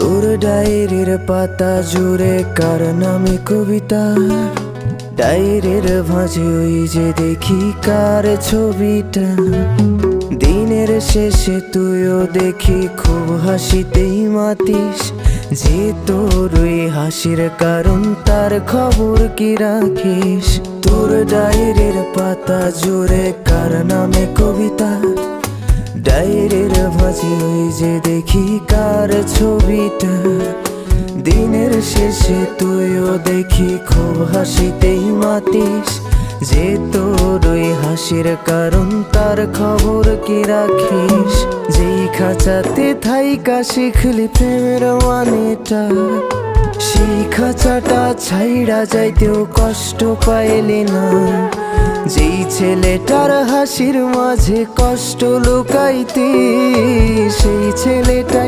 তোর ডায়েরির পাতা জুড়ে কার নামে কবিতা? ডায়েরির ভাঁজে ওই যে দেখি কার ছবিটা? দিনের শেষে তুইও দেখি খুব হাসিতেই মাতিস। যে তোর ওই হাসির কারণ তার খবর কি রাখিস? তোর ডায়েরির পাতা জুড়ে কার নামে কবিতা? ডায়েরির ভাঁজে ওই যে দেখি কার ছবিটা। দিনের শেষে তুইও দেখি খুব হাসিতেই মাতিস। যে তোর ওই হাসির কারণ, তার খবর কি রাখিস? যেই খাঁচাতে থাইকা শিখলি প্রেমের মানেটা। সেই খাঁচাটা ছাইড়া যাইতেও কষ্ট পাইলি না। ছেলেটার হাসির মাঝে কষ্ট লুকাইতে সেই ছেলেটা